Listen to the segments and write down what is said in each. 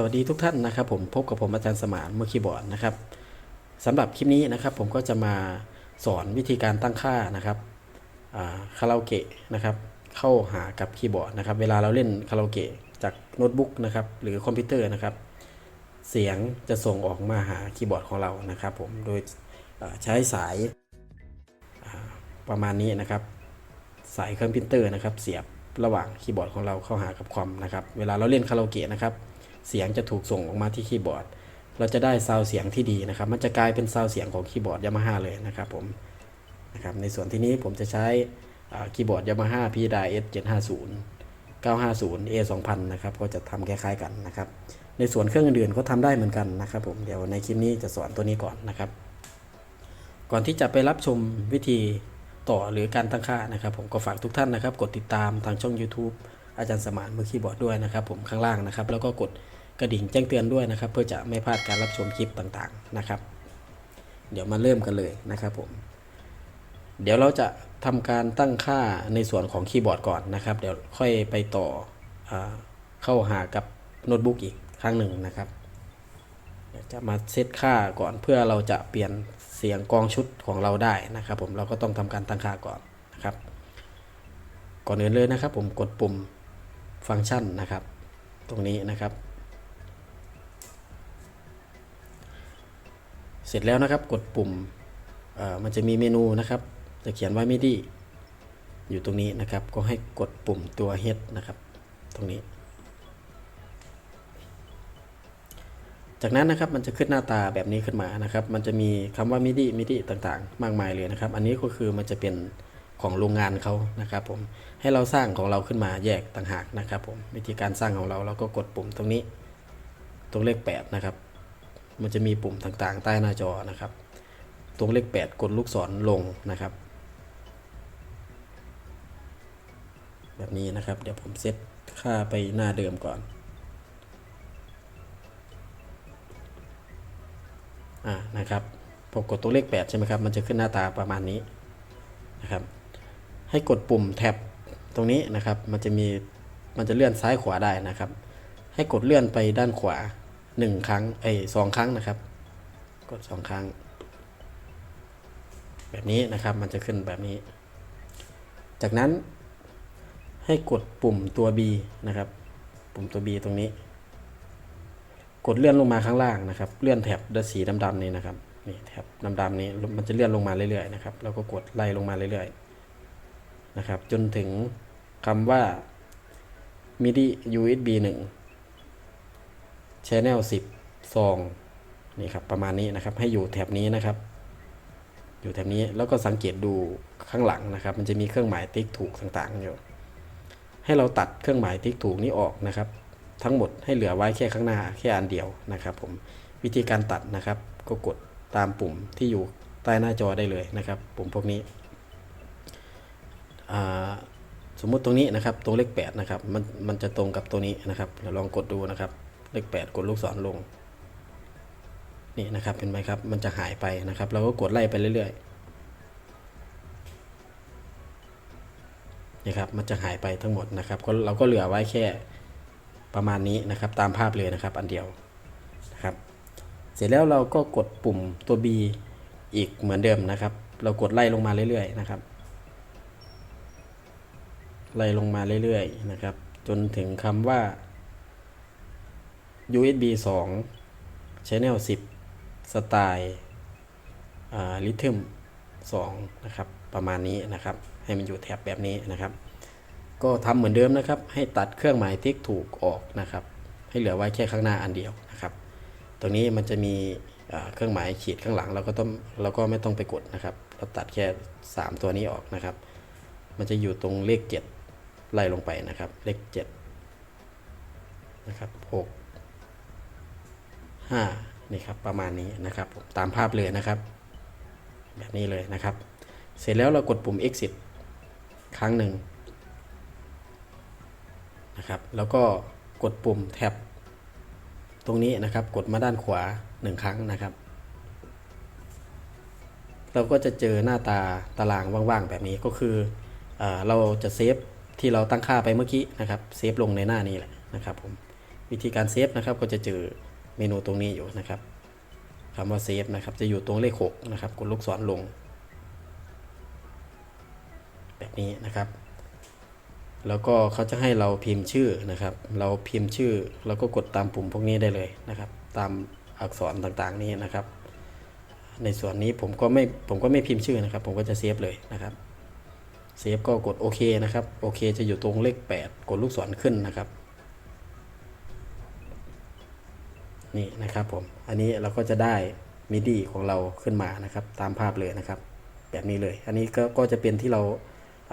สวัสดีทุกท่านนะครับผมพบกับผมอาจารย์สมานมือคีย์บอร์ดนะครับสำหรับคลิปนี้นะครับผมก็จะมาสอนวิธีการตั้งค่านะครับคาราโอเกะนะครับเข้าหากับคีย์บอร์ดนะครับเวลาเราเล่นคาราโอเกะจากโน้ตบุ๊กนะครับหรือคอมพิวเตอร์นะครับเสียงจะส่งออกมาหาคีย์บอร์ดของเรานะครับผมโดยใช้สายประมาณนี้นะครับสายเครื่องพิมพ์เตอร์นะครับเสียบระหว่างคีย์บอร์ดของเราเข้าหากับคอมนะครับเวลาเราเล่นคาราโอเกะนะครับ เสียงจะถูกส่งออกมาที่คีย์บอร์ด เราจะได้ซาวด์เสียงที่ดีนะครับ มันจะกลายเป็นซาวด์เสียงของคีย์บอร์ดยามาฮ่าเลยนะครับผมนะครับในส่วนที่นี้ผมจะใช้คีย์บอร์ดยามาฮ่าพีดาเอสเจ็ดห้าศูนย์เก้าห้าศูนย์เอสองพันนะครับก็จะทำคล้ายๆกันนะครับ ในส่วนเครื่องอื่นๆก็ทำได้เหมือนกันนะครับผมเดี๋ยวในคลิปนี้จะสอนตัวนี้ก่อนนะครับ ก่อนที่จะไปรับชมวิธีต่อหรือการตั้งค่านะครับ ผมก็ฝากทุกท่านนะครับ กดติดตามทางช่อง YouTube อาจารย์สมานมือคีย์บอร์ดด้วยนะครับ ผมข้างล่างนะครับ แล้วก็กด กระดิ่งแจ้งเตือนด้วยนะครับ เพื่อจะไม่พลาดการรับชมคลิปต่างๆนะครับ เดี๋ยวมาเริ่มกันเลยนะครับผม เดี๋ยวเราจะทำการตั้งค่าในส่วนของคีย์บอร์ดก่อนนะครับ เดี๋ยวค่อยไปต่ออเข้าหากับโน้ตบุ๊กอีกครั้งหนึ่งนะครับจะมาเซตค่าก่อนเพื่อเราจะเปลี่ยนเสียงกองชุดของเราได้นะครับ ผมเราก็ต้องทำการตั้งค่าก่อนนะครับ ก่อนอื่นเลยนะครับ ผมกดปุ่มฟังก์ชันนะครับ ตรงนี้นะครับ เสร็จแล้วนะครับ กดปุ่มมันจะมีเมนูนะครับ จะเขียนว่า MIDI อยู่ตรงนี้นะครับ ก็ให้กดปุ่มตัว Head นะครับ ตรงนี้ จากนั้นนะครับมันจะขึ้นหน้าตาแบบนี้ขึ้นมานะครับ มันจะมีคำว่า MIDI MIDI ต่างๆ มากมายเลยนะครับ อันนี้ก็คือมันจะเป็นของโรงงานเขานะครับ ผมให้เราสร้างของเราขึ้นมาแยกต่างหากนะครับ ผมวิธีการสร้างของเราเราก็กดปุ่มตรงนี้ ตรงเลข8นะครับ มันจะมีปุ่มต่างๆ ใต้หน้าจอนะครับ ตรงเลข 8 กดลูกศรลงนะครับ แบบนี้นะครับ เดี๋ยวผมเซตค่าไปหน้าเดิมก่อน อ่า นะครับพอกดตัวเลข 8 ใช่ไหมครับ มันจะขึ้นหน้าตาประมาณนี้นะครับ ให้กดปุ่มแท็บตรงนี้นะครับ มันจะมี มันจะเลื่อนซ้ายขวาได้นะครับ ให้กดเลื่อนไปด้านขวา 1ครั้งเอ้สองครั้งนะครับ กด2ครั้ง แบบนี้นะครับมันจะขึ้นแบบนี้ จากนั้นให้กดปุ่มตัว B นะครับ ปุ่มตัว B ตรงนี้ กดเลื่อนลงมาข้างล่างนะครับ เลื่อนแถบด้วยสีดำๆนี่นะครับนี่แถบดำๆนี้มันจะเลื่อนลงมาเรื่อยๆนะครับแล้วก็กดไล่ลงมาเรื่อยๆนะครับ จนถึงคำว่า MIDI USB 1 Channel 10ซองนี่ครับประมาณนี้นะครับให้อยู่แถบนี้นะครับ อยู่แถบนี้แล้วก็สังเกตดูข้างหลังนะครับ มันจะมีเครื่องหมายติ๊กถูกต่างๆอยู่ให้เราตัดเครื่องหมายติ๊กถูกนี้ออกนะครับ ทั้งหมดให้เหลือไว้แค่ข้างหน้าแค่อันเดียวนะครับ ผมวิธีการตัดนะครับ ก็กดตามปุ่มที่อยู่ใต้หน้าจอได้เลยนะครับ ปุ่มพวกนี้สมมุติตรงนี้นะครับ ตรงเลข8นะครับมันมันจะตรงกับตัวนี้นะครับเราลองกดดูนะครับ เลข 8 กดลูกศรลง นี่นะครับเห็นไหมครับ มันจะหายไปนะครับ เราก็กดไล่ไปเรื่อยๆนี่ครับมันจะหายไปทั้งหมดนะครับเราก็เหลือไว้แค่ประมาณนี้นะครับ ตามภาพเลยนะครับ อันเดียวนะครับ เสร็จแล้วเราก็กดปุ่มตัว B อีกเหมือนเดิมนะครับ เรากดไล่ลงมาเรื่อยๆนะครับไล่ลงมาเรื่อยๆนะครับ จนถึงคำว่า USB 2 Channel 10 สไตล์ลิทึม2นะครับ ประมาณนี้นะครับ ให้มันอยู่แถบแบบนี้นะครับ ก็ทำเหมือนเดิมนะครับ ให้ตัดเครื่องหมายติ๊กถูกออกนะครับ ให้เหลือไว้แค่ข้างหน้าอันเดียวนะครับ ตรงนี้มันจะมีเครื่องหมายขีดข้างหลังเราก็ต้องเราก็ไม่ต้องไปกดนะครับ เราตัดแค่ 3 ตัวนี้ออกนะครับ มันจะอยู่ตรงเลข 7 ไล่ลงไปนะครับ เลข7นะครับ6 5นี่ครับประมาณนี้นะครับตามภาพเลยนะครับ แบบนี้เลยนะครับ เสร็จแล้วเรากดปุ่ม exit ครั้งหนึ่งนะครับแล้วก็กดปุ่มแท็บตรงนี้นะครับกดมาด้านขวา 1 ครั้งนะครับ เราก็จะเจอหน้าตาตารางว่างๆ แบบนี้ก็คือเออเราจะเซฟที่เราตั้งค่าไปเมื่อกี้นะครับเซฟลงในหน้านี้แหละนะครับผมวิธีการเซฟนะครับก็จะเจอ เมนูตรงนี้อยู่นะครับคำว่าเซฟนะครับจะอยู่ตรงเลข6นะครับกดลูกศรลง แบบนี้นะครับ แล้วก็เขาจะให้เราพิมพ์ชื่อนะครับ เราพิมพ์ชื่อแล้วก็กดตามปุ่มพวกนี้ได้เลยนะครับ ตามอักษรต่างๆนี้นะครับ ในส่วนนี้ผมก็ไม่ผมก็ไม่พิมพ์ชื่อนะครับ ผมก็จะเซฟเลยนะครับเซฟก็กดโอเคนะครับโอเคจะอยู่ตรงเลข 8 กดลูกศรขึ้นนะครับ นี่นะครับผม อันนี้เราก็จะได้มิดีของเราขึ้นมานะครับ ตามภาพเลยนะครับ แบบนี้เลย อันนี้ก็ก็จะเป็นที่เรา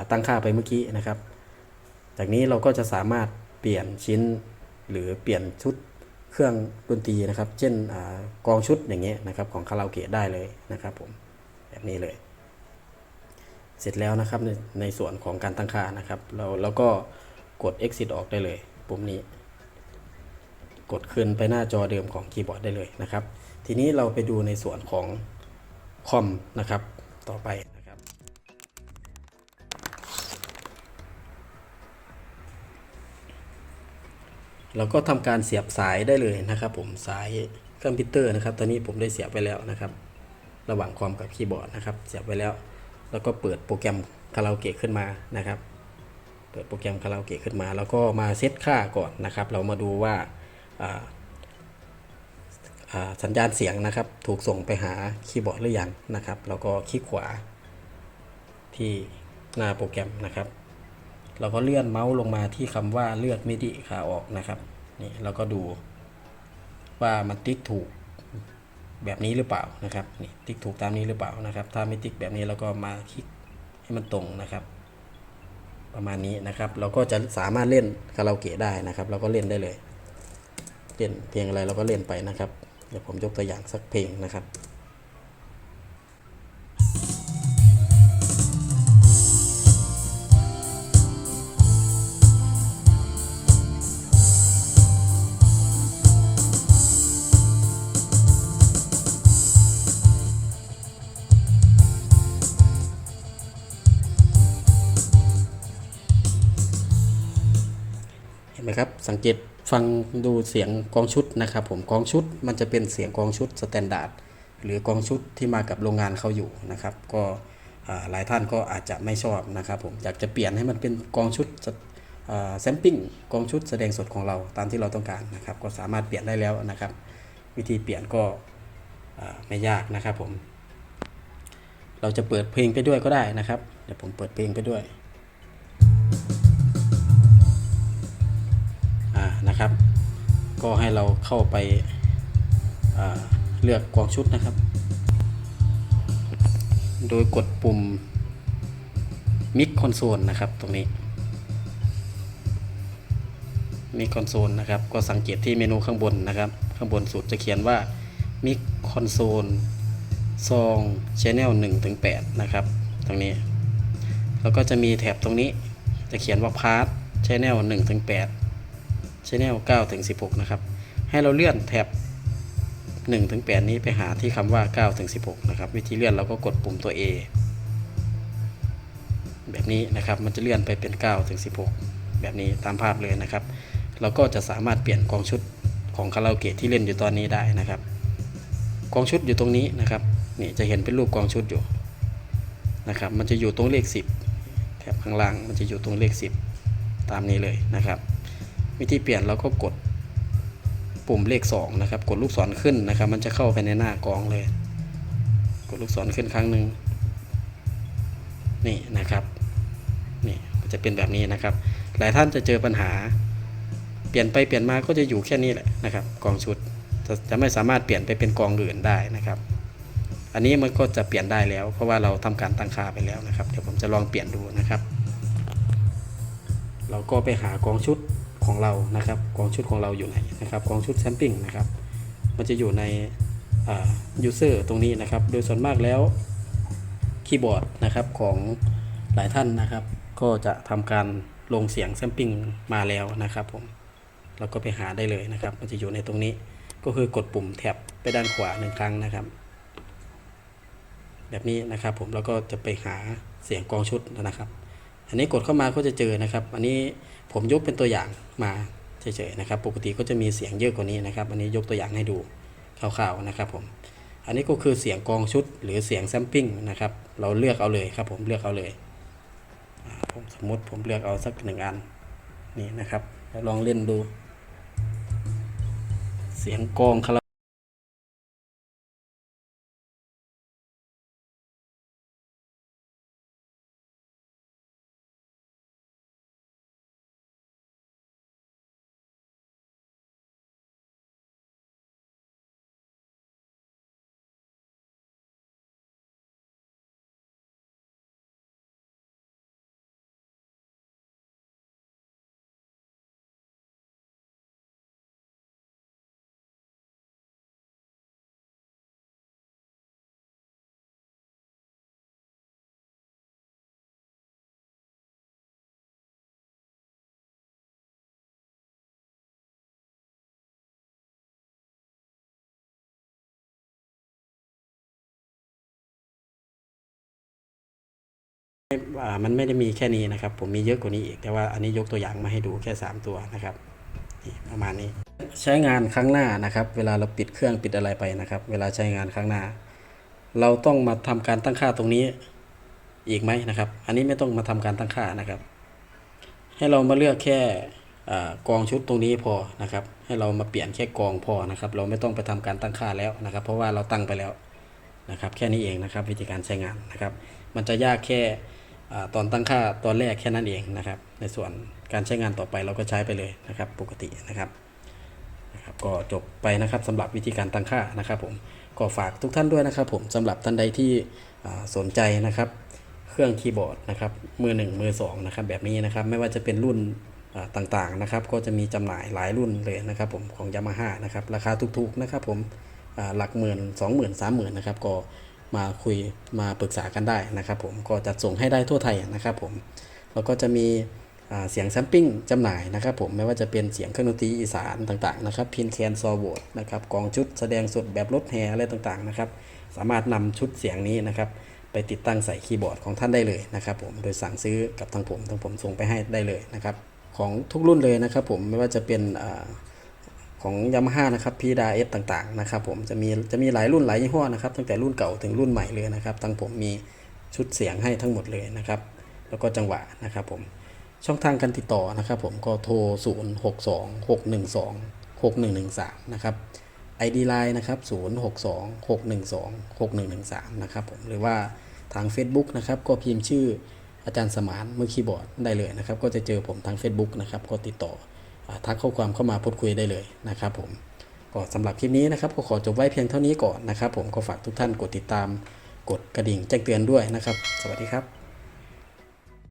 าตั้งค่าไปเมื่อกี้นะครับ จากนี้เราก็จะสามารถเปลี่ยนชิ้นหรือเปลี่ยนชุดเครื่องดนตรีนะครับ เช่นอกองชุดอย่างเงี้ยนะครับ ของคาราโอเกะได้เลยนะครับผม แบบนี้เลย เสร็จแล้วนะครับในในส่วนของการตั้งค่านะครับ เราเราก็กด exit ออกได้เลยปุ่มนี้ กดคืนไปหน้าจอเดิมของคีย์บอร์ดได้เลยนะครับ ทีนี้เราไปดูในส่วนของคอมนะครับต่อไปนะครับ เราก็ทำการเสียบสายได้เลยนะครับผมสายเครื่องพิเตอร์นะครับ ตอนนี้ผมได้เสียบไปแล้วนะครับ ระหว่างคอมกับคีย์บอร์ดนะครับ เสียบไว้แล้ว แล้วก็เปิดโปรแกรมคาราโอเกะขึ้นมานะครับ เปิดโปรแกรมคาราโอเกะขึ้นมา แล้วก็มาเซตค่าก่อนนะครับ เรามาดูว่า สัญญาณเสียงนะครับ ถูกส่งไปหาคีย์บอร์ดหรือยังนะครับ แล้วก็คลิกขวา ที่หน้าโปรแกรมนะครับ เราก็เลื่อนเมาส์ลงมาที่คำว่าเลือกมิดิขาออกนะครับนี่เราก็ดูว่ามันติ๊กถูกแบบนี้หรือเปล่านะครับนี่ติ๊กถูกตามนี้หรือเปล่านะครับ ถ้าไม่ติ๊กแบบนี้เราก็มาคลิกให้มันตรงนะครับ ประมาณนี้นะครับ เราก็จะสามารถเล่นคาราโอเกะได้นะครับ เราก็เล่นได้เลย เล่นเพลงอะไรเราก็เล่นไปนะครับ เดี๋ยวผมยกตัวอย่างสักเพลงนะครับเห็นไหมครับสังเกต ฟังดูเสียงกองชุดนะครับผมกองชุดมันจะเป็นเสียงกองชุดสแตนดาร์ดหรือกองชุดที่มากับโรงงานเขาอยู่นะครับ ก็หลายท่านก็อาจจะไม่ชอบนะครับผมอยากจะเปลี่ยนให้มันเป็นกองชุดแซมปิ้งกองชุดแสดงสดของเราตามที่เราต้องการนะครับ ก็สามารถเปลี่ยนได้แล้วนะครับ วิธีเปลี่ยนก็ไม่ยากนะครับผม เราจะเปิดเพลงไปด้วยก็ได้นะครับ เดี๋ยวผมเปิดเพลงไปด้วย นะครับ ก็ให้เราเข้าไปาเลือกกองชุดนะครับ โดยกดปุ่ม Mix Console นะครับตรงนี้ Mix Console นะครับ ก็สังเกตที่เมนูข้างบนนะครับ ข้างบนสุดจะเขียนว่า Mix Console ซอง Channel 1ถึง8นะครับ ตรงนี้ แล้วก็จะมีแถบตรงนี้จะเขียนว่า Part Channel 1ถึง8 Channel 9ถึง16 นะครับ ให้เราเลื่อนแท็บ1ถึง8นี้ไปหาที่คำว่า9ถึง16 นะครับ วิธีเลื่อนเราก็กดปุ่มตัว A แบบนี้นะครับ มันจะเลื่อนไปเป็น9ถึง16 แบบนี้ตามภาพเลยนะครับ เราก็จะสามารถเปลี่ยนกองชุดของคาราโอเกะที่เล่นอยู่ตอนนี้ได้นะครับ กองชุดอยู่ตรงนี้นะครับนี่จะเห็นเป็นรูปกองชุดอยู่นะครับ มันจะอยู่ตรงเลข 10แถบข้างล่างมันจะอยู่ตรงเลข 10 ตามนี้เลยนะครับ วิธีเปลี่ยนเราก็กดปุ่มเลข 2 นะครับ กดลูกศรขึ้นนะครับ มันจะเข้าไปในหน้ากองเลย กดลูกศรขึ้นครั้งหนึ่งนี่นะครับนี่จะเป็นแบบนี้นะครับ หลายท่านจะเจอปัญหา เปลี่ยนไปเปลี่ยนมาก็จะอยู่แค่นี้แหละนะครับ กองชุดจะจะไม่สามารถเปลี่ยนไปเป็นกองอื่นได้นะครับ อันนี้มันก็จะเปลี่ยนได้แล้ว เพราะว่าเราทำการตั้งค่าไปแล้วนะครับ เดี๋ยวผมจะลองเปลี่ยนดูนะครับ เราก็ไปหากองชุด ของเรานะครับกองชุดของเราอยู่ไหนนะครับกองชุดแซมปิ้งนะครับ มันจะอยู่ในยูเซอร์ตรงนี้นะครับ โดยส่วนมากแล้วคีย์บอร์ดนะครับของหลายท่านนะครับ ก็จะทำการลงเสียงแซมปิ้งมาแล้วนะครับผมเราก็ไปหาได้เลยนะครับ มันจะอยู่ในตรงนี้ก็คือกดปุ่มแท็บไปด้านขวาหนึ่งครั้งนะครับ แบบนี้นะครับผมแล้วก็จะไปหาเสียงกองชุดนะครับ อันนี้กดเข้ามาก็จะเจอนะครับ อันนี้ผมยกเป็นตัวอย่างมาเฉยๆนะครับ ปกติก็จะมีเสียงเยอะกว่านี้นะครับ อันนี้ยกตัวอย่างให้ดูคร่าวๆนะครับผม อันนี้ก็คือเสียงกองชุดหรือเสียงแซมปิ้งนะครับ เราเลือกเอาเลยครับ ผมเลือกเอาเลยผมสมมติผมเลือกเอาสักหนึ่งอันนี่นะครับแล้วลองเล่นดู เสียงกองคารา มันไม่ได้มีแค่นี้นะครับ ผมมีเยอะกว่านี้อีก แต่ว่าอันนี้ยกตัวอย่างมาให้ดูแค่ 3 ตัวนะครับประมาณนี้ ใช้งานครั้งหน้านะครับ เวลาเราปิดเครื่องปิดอะไรไปนะครับ เวลาใช้งานครั้งหน้า เราต้องมาทำการตั้งค่าตรงนี้อีกไหมนะครับ อันนี้ไม่ต้องมาทำการตั้งค่านะครับ ให้เรามาเลือกแค่กองชุดตรงนี้พอนะครับ ให้เรามาเปลี่ยนแค่กองพอนะครับ เราไม่ต้องไปทำการตั้งค่าแล้วนะครับ เพราะว่าเราตั้งไปแล้วนะครับ แค่นี้เองนะครับ วิธีการใช้งานนะครับ มันจะยากแค่ ตอนตั้งค่าตอนแรกแค่นั้นเองนะครับ ในส่วนการใช้งานต่อไปเราก็ใช้ไปเลยนะครับ ปกตินะครับนะครับ ก็จบไปนะครับสำหรับวิธีการตั้งค่านะครับ ผมก็ฝากทุกท่านด้วยนะครับ ผมสำหรับท่านใดที่สนใจนะครับ เครื่องคีย์บอร์ดนะครับมือหนึ่งมือสองนะครับแบบนี้นะครับ ไม่ว่าจะเป็นรุ่นต่างๆนะครับ ก็จะมีจำหน่ายหลายรุ่นเลยนะครับ ผมของยามาฮ่านะครับราคาถูกๆนะครับ ผมหลักหมื่นสองหมื่นสามหมื่นนะครับก็ มาคุยมาปรึกษากันได้นะครับผมก็จัดส่งให้ได้ทั่วไทยนะครับผมแล้วก็จะมีเสียงแซมปิ้งจำหน่ายนะครับผมไม่ว่าจะเป็นเสียงเครื่องดนตรีอีสานต่างๆนะครับพินแคนซอโวดนะครับกองชุดแสดงสดแบบรถแห่อะไรต่างๆนะครับสามารถนำชุดเสียงนี้นะครับไปติดตั้งใส่คีย์บอร์ดของท่านได้เลยนะครับผมโดยสั่งซื้อกับทางผมทางผมส่งไปให้ได้เลยนะครับของทุกรุ่นเลยนะครับผมไม่ว่าจะเป็นอ ของยามาฮ่านะครับพีดาเอสต่างๆนะครับผมจะมีจะมีหลายรุ่นหลายยี่ห้อนะครับตั้งแต่รุ่นเก่าถึงรุ่นใหม่เลยนะครับทางผมมีชุดเสียงให้ทั้งหมดเลยนะครับแล้วก็จังหวะนะครับผมช่องทางการติดต่อนะครับผมก็โทร 0 6 2 6 1 2 6 1 1 3 นะครับ ID Line นะครับ 062 612 6113 นะครับผมหรือว่าทาง Facebook นะครับก็พิมพ์ชื่ออาจารย์สมานมือคีย์บอร์ดได้เลยนะครับ ก็จะเจอผมทาง Facebook นะครับ ก็ติดต่อ ทักข้อความเข้ามาพูดคุยได้เลยนะครับผมก็สำหรับคลิปนี้นะครับก็ขอจบไว้เพียงเท่านี้ก่อนนะครับผมก็ฝากทุกท่านกดติดตาม กดกระดิ่งแจ้งเตือนด้วยนะครับ สวัสดีครับ